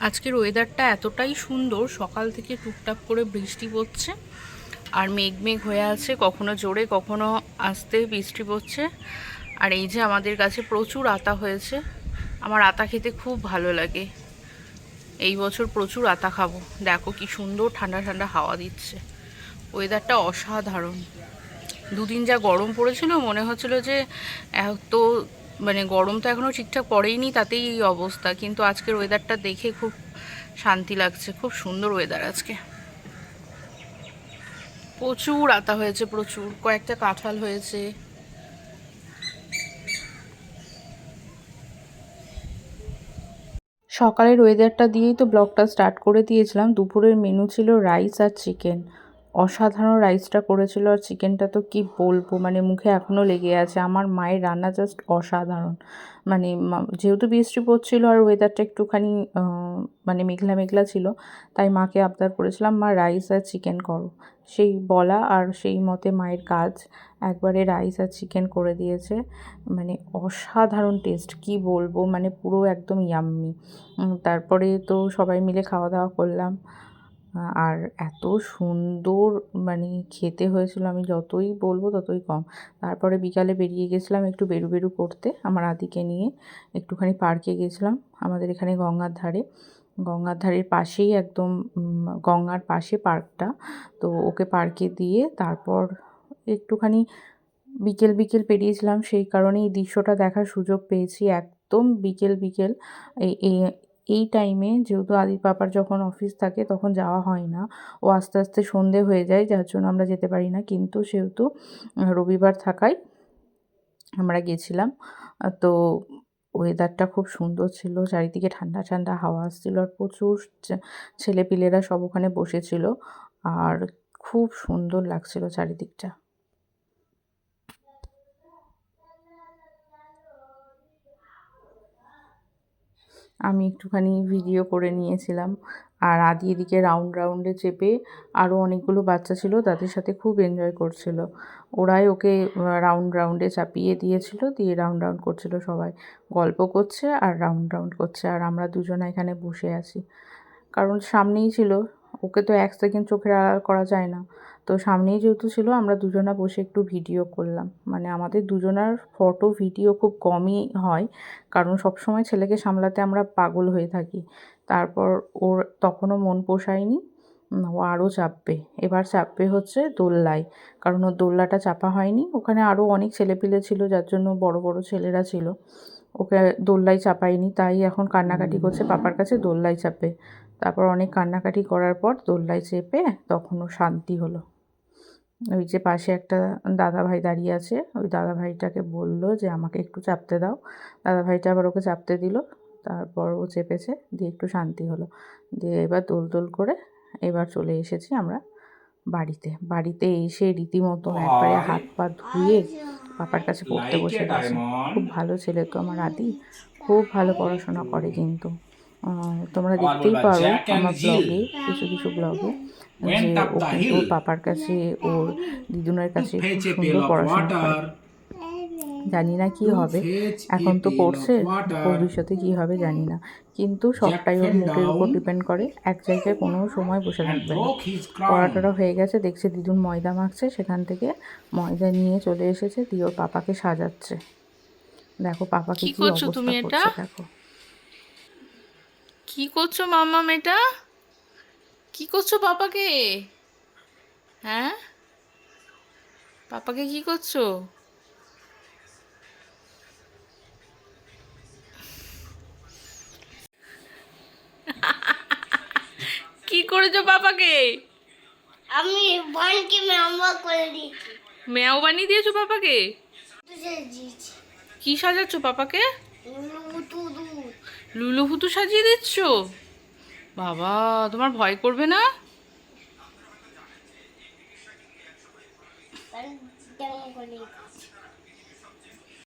আজকের ওয়েদারটা এতটাই সুন্দর, সকাল থেকে টুকটাক করে বৃষ্টি পড়ছে। আর মেঘ মেঘ হয়ে আছে, কখনো জোরে, কখনো আসতে বৃষ্টি পড়ছে। আর এই যে আমাদের কাছে প্রচুর আতা হয়েছে, আমার আতা খেতে খুব ভালো লাগে। এই বছর প্রচুর আতা খাব। দেখো কি সুন্দর ঠান্ডা ঠান্ডা হাওয়া দিচ্ছে। ওয়েদারটা অসাধারণ। দুদিন যা গরম পড়েছিল, মনে হচ্ছিল যে এত মানে গরম তো এখনও ঠিকঠাক পড়েইনি তাতেই এই অবস্থা। কিন্তু আজকের ওয়েদারটা দেখে খুব শান্তি লাগছে, খুব সুন্দর ওয়েদার আজকে। প্রচুর আতা হয়েছে, প্রচুর। কয়েকটা কাঁঠাল হয়েছে। সকালের ওয়েদারটা দিয়েই তো ব্লগটা স্টার্ট করে দিয়েছিলাম। দুপুরের মেনু ছিল রাইস আর চিকেন অসাধারণ রাইসটা করেছিল আর চিকেনটা তো কি বলব মানে মুখে এখনও লেগে আছে। আমার মায়ের রান্না জাস্ট অসাধারণ। মানে যেহেতু বৃষ্টি পড়ছিল আর ওয়েদারটা একটুখানি মানে মেঘলা মেঘলা ছিল, তাই মাকে আবদার করেছিলাম, মা রাইস আর চিকেন করো। সেই বলা আর সেই মতে মায়ের কাজ, একবারে রাইস আর চিকেন করে দিয়েছে। মানে অসাধারণ টেস্ট কি বলব মানে পুরো একদম ইয়াম্মি তারপরে তো সবাই মিলে খাওয়া দাওয়া করলাম। আর এত সুন্দর মানে খেতে হয়েছিল, আমি যতই বলব ততই কম। তারপরে বিকালে বেরিয়ে গেছিলাম একটু বেরু বেরু করতে, আমার আদিকে নিয়ে একটুখানি পার্কে গেছিলাম, আমাদের এখানে গঙ্গার ধারে। গঙ্গার ধারের পাশেই একদম গঙ্গার পাশে পার্কটা। তো ওকে পার্কে দিয়ে তারপর একটুখানি বিকেল বিকেল পেরিয়েছিলাম, সেই কারণে এই দৃশ্যটা দেখার সুযোগ পেয়েছি। একদম বিকেল বিকেল এই টাইমে যেহেতু আদির পাপার যখন অফিস থাকে তখন যাওয়া হয় না। ও আস্তে আস্তে সন্ধে হয়ে যায়, যার জন্য আমরা যেতে পারি না। কিন্তু সেহেতু রবিবার থাকায় আমরা গেছিলাম। তো ওয়েদারটা খুব সুন্দর ছিল। চারিদিকে ঠান্ডা ঠান্ডা হাওয়া আসছিল আর প্রচুর ছেলেপিলেরা সব ওখানে বসেছিল। আর খুব সুন্দর লাগছিল চারিদিকটা। আমি একটুখানি ভিডিও করে নিয়েছিলাম। আর আদি এদিকে রাউন্ড রাউন্ডে চেপে আরও অনেকগুলো বাচ্চা ছিল, তাদের সাথে খুব এনজয় করছিল। ওরাই ওকে রাউন্ড রাউন্ডে চাপিয়ে দিয়েছিল, দিয়ে রাউন্ড রাউন্ড করছিল সবাই। গল্প করছে আর রাউন্ড রাউন্ড করছে, আর আমরা দুজনে এখানে বসে আছি। কারণ সামনেই ছিল ওকে তো এক সেকেন্ড চোখের আড়াল করা যায় না। তো সামনেই যেহেতু ছিল, আমরা দুজনা বসে একটু ভিডিও করলাম। মানে আমাদের দুজনার ফটো ভিডিও খুব কমই হয়, কারণ সবসময় ছেলেকে সামলাতে আমরা পাগল হয়ে থাকি। তারপর ওর তখনও মন পোষায়নি ও আরও চাপবে। এবার চাপবে হচ্ছে দোল্লায়, কারণ ওর দোল্লাটা চাপা হয়নি। ওখানে আরও অনেক ছেলেপিলে ছিল, যার জন্য বড় বড় ছেলেরা ছিল। ওকে দোল্লায় চাপায়নি, তাই এখন কান্নাকাটি করছে, পাপার কাছে দোল্লায় চাপবে। তারপর অনেক কান্নাকাটি করার পর দোল্লায় চেপে তখনও শান্তি হলো। ওই যে পাশে একটা দাদা ভাই দাঁড়িয়ে আছে ওই দাদা ভাইটাকে বলল যে আমাকে একটু চাপতে দাও। দাদা ভাইটা আবার ওকে চাপতে দিল তারপর ও চেপেছে দিয়ে একটু শান্তি হলো। দিয়ে এবার দোল দোল করে এবার চলে এসেছি আমরা বাড়িতে। বাড়িতে এসে রীতিমতো একবারে হাত পা ধুয়ে পাপার কাছে পড়তে বসে গেছে। খুব ভালো ছেলে তো আমার আদি। খুব ভালো পড়াশোনা করে কিন্তু। আহ, তোমরা দেখতেই পারো আমার ব্লগে কিছু কিছু ব্লগে যে ও কিন্তু পাপার কাছে ওর দিদুনের কাছে খুব সুন্দর পড়াশোনা করে। জানি না কি হবে। এখন তো পড়ছে। ভবিষ্যতে কি হবে জানি না। কিন্তু সবটাই ওর মুখের উপর ডিপেন্ড করে। এক জায়গায় কোনো সময় বসে থাকবে না। পড়াটা হয়ে গেছে। দেখছে দিদুন ময়দা মাখছে। সেখান থেকে ময়দা নিয়ে চলে এসেছে। দিয়ে ওর পাপাকে সাজাচ্ছে। দেখো পাপাকে কি অবস্থা করছে দেখো। কি করছ মাম্মা মেটা কি করছ পাপাকে? হ্যাঁ? পাপাকে কি করছ? কি করেছ পাপাকে? আমি বানকে মেম্বার করে দিয়েছি। ম্যাও বানিয়ে দিয়েছ পাপাকে? কি সাজাচ্ছো পাপাকে? লুলু ফুতু সাজিয়ে দিচ্ছ? বাবা তোমার ভয় করবে না?